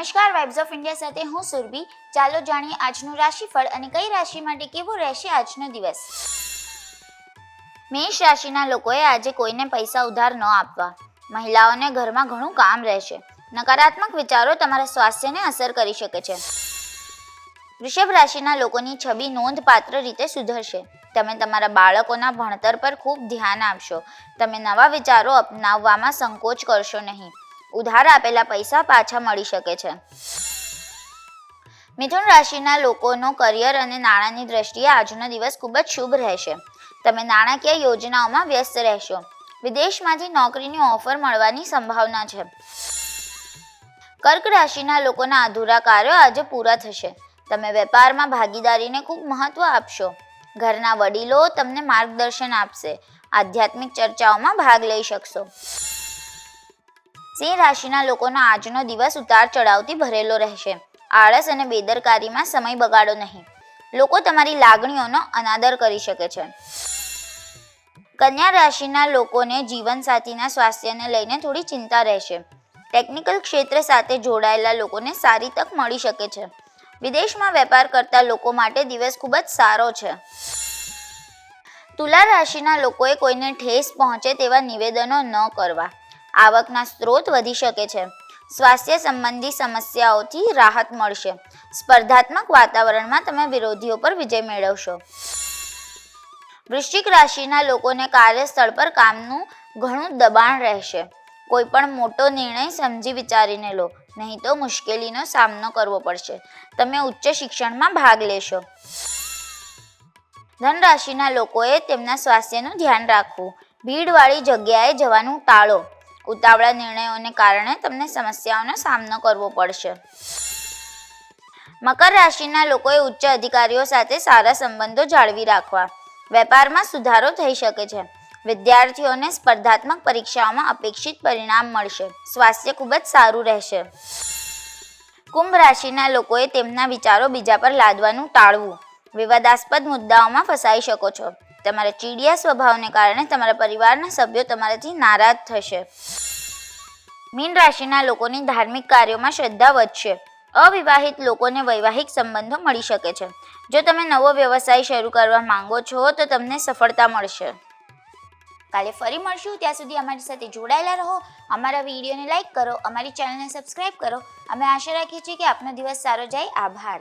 નમસ્કાર vibes of India સાથે હું સુરભી. ચાલો જાણીએ આજનું રાશિફળ અને કઈ રાશિ માટે કેવો રહેશે આજનો દિવસ? મેષ રાશિના લોકોએ આજે કોઈને પૈસા ઉધાર ન આપવા. મહિલાઓને ઘરમાં ઘણું કામ રહેશે. નકારાત્મક વિચારો તમારા સ્વાસ્થ્યને અસર કરી શકે છે. વૃષભ રાશિના લોકોની છબી નોંધપાત્ર રીતે સુધરશે. તમે તમારા બાળકોના ભણતર પર ખૂબ ધ્યાન આપશો. તમે નવા વિચારો અપનાવવામાં સંકોચ કરશો નહીં. ઉધાર આપેલા પૈસા પાછા મળી શકે છે. મિથુન રાશિના લોકોનો કરિયર અને નાણાંની દ્રષ્ટિએ આજનો દિવસ ખૂબ જ શુભ રહેશે. તમે નાણાકીય યોજનાઓમાં વ્યસ્ત રહેશો. વિદેશમાંથી નોકરીની ઓફર મળવાની સંભાવના છે. કર્ક રાશિના લોકોના અધૂરા કાર્યો આજે પૂરા થશે. તમે વેપારમાં ભાગીદારીને ખૂબ મહત્વ આપશો. ઘરના વડીલો તમને માર્ગદર્શન આપશે. આધ્યાત્મિક ચર્ચાઓમાં ભાગ લઈ શકશો. સિંહ રાશિના લોકોનો આજનો દિવસ ઉતાર ચઢાવથી ભરેલો રહેશે. આળસ અને બેદરકારીમાં સમય બગાડો નહીં. લોકો તમારી લાગણીઓનો અનાદર કરી શકે છે. કન્યા રાશિના લોકોને જીવનસાથીના સ્વાસ્થ્યને લઈને થોડી ચિંતા રહેશે. ટેકનિકલ ક્ષેત્ર સાથે જોડાયેલા લોકોને સારી તક મળી શકે છે. વિદેશમાં વેપાર કરતા લોકો માટે દિવસ ખૂબ જ સારો છે. તુલા રાશિના લોકોએ કોઈને ઠેસ પહોંચે તેવા નિવેદનો ન કરવા. આવકના સ્ત્રોત વધી શકે છે. સ્વાસ્થ્ય સંબંધી સમસ્યાઓથી રાહત મળશે. સ્પર્ધાત્મક વાતાવરણમાં તમે વિરોધીઓ પર વિજય મેળવશો. વૃશ્ચિક રાશિના લોકોને કાર્યસ્થળ પર કામનું ઘણું દબાણ રહેશે. કોઈ પણ મોટો નિર્ણય સમજી વિચારીને લો, નહીં તો મુશ્કેલીનો સામનો કરવો પડશે. તમે ઉચ્ચ શિક્ષણમાં ભાગ લેશો. ધન રાશિના લોકોએ તેમના સ્વાસ્થ્યનું ધ્યાન રાખવું. ભીડવાળી જગ્યાએ જવાનું ટાળો. ઉતાવળા નિર્ણયોને કારણે તમને સમસ્યાઓનો સામનો કરવો પડશે. મકર રાશિના લોકોએ ઉચ્ચ અધિકારીઓ સાથે સારા સંબંધો જાળવી રાખવા. વેપારમાં સુધારો થઈ શકે છે. વિદ્યાર્થીઓને સ્પર્ધાત્મક પરીક્ષાઓમાં અપેક્ષિત પરિણામ મળશે. સ્વાસ્થ્ય ખૂબ જ સારું રહેશે. કુંભ રાશિના લોકોએ તેમના વિચારો બીજા પર લાદવાનું ટાળવું. વિવાદાસ્પદ મુદ્દાઓમાં ફસાઈ શકો છો. તમારા ચીડિયા સ્વભાવને કારણે તમારા પરિવારના સભ્યો તમારાથી નારાજ થશે. મીન રાશિના લોકોની ધાર્મિક કાર્યોમાં શ્રદ્ધા વધશે. અવિવાહિત લોકોને વૈવાહિક સંબંધો મળી શકે છે. જો તમે નવો વ્યવસાય શરૂ કરવા માંગો છો, તો તમને સફળતા મળશે. કાલે ફરી મળશું. ત્યાં સુધી અમારી સાથે જોડાયેલા રહો. અમારા વિડીયોને લાઈક કરો, અમારી ચેનલને સબસ્ક્રાઈબ કરો. અમે આશા રાખીએ છીએ કે આપનો દિવસ સારો જાય. આભાર.